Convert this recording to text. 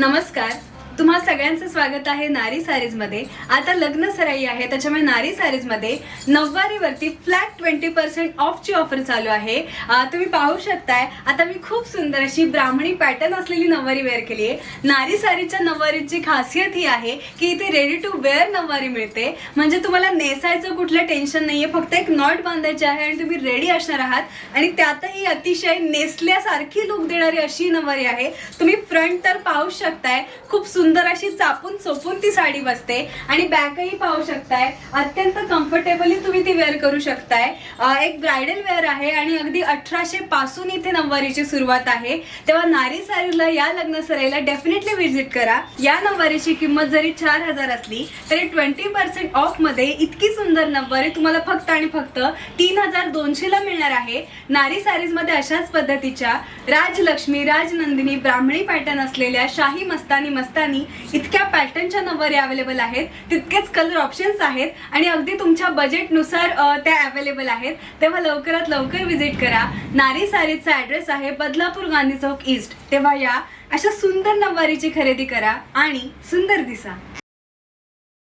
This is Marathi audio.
नमस्कार. तुम्हा सगळ्यांचं स्वागत आहे नारी सारीजमध्ये. आता लग्न सराई आहे त्याच्यामुळे नारी सारीजमध्ये नऊवारीवरती फ्लॅट ट्वेंटी पर्सेंट ऑफची ऑफर चालू आहे. तुम्ही पाहू शकताय आता मी खूप सुंदर अशी ब्राह्मणी पॅटर्न असलेली नववारी वेअर केली आहे. नारी सारीच्या नववारीची खासियत ही आहे की इथे रेडी टू वेअर नववारी मिळते. म्हणजे तुम्हाला नेसायचं कुठलं टेन्शन नाहीये फक्त एक नॉट बांधायची आहे आणि तुम्ही रेडी असणार आहात. आणि त्यातही अतिशय नेसल्यासारखी लुक देणारी अशी नऊवारी आहे. तुम्ही फ्रंट तर पाहू शकताय खूप सुंदर अशी चापून चोपून ती साडी बसते आणि बॅकही पाहू शकताय. अत्यंत कम्फर्टेबली तुम्ही ती वेअर करू शकताय. एक ब्रायडल वेअर आहे आणि अगदी अठराशे पासून इथे नऊवारीची सुरुवात आहे. तेव्हा नारी सारीला या लग्न सराईला डेफिनेटली व्हिजिट करा. या नऊवारीची किंमत जरी चार हजार असली तरी ट्वेंटी पर्सेंट ऑफमध्ये इतकी सुंदर नऊवारी तुम्हाला फक्त आणि फक्त तीन हजार दोनशे ला मिळणार आहे. नारी सारीजमध्ये अशाच पद्धतीच्या राजलक्ष्मी राजनंदिनी ब्राह्मणी पॅटर्न असलेल्या शाही मस्तानी मस्तानी इतक्या पॅटर्नच्या नऊवारी अवेलेबल आहेत. तितकेच कलर ऑप्शन्स आहेत. आणि अगदी तुमच्या बजेटनुसार त्या अवेलेबल आहेत. तेव्हा लवकरात लवकर व्हिजिट करा. नारी सारीचा ऍड्रेस आहे बदलापूर गांधी चौक ईस्ट तेव्हा या अशा सुंदर नववारीची खरेदी करा आणि सुंदर दिसा.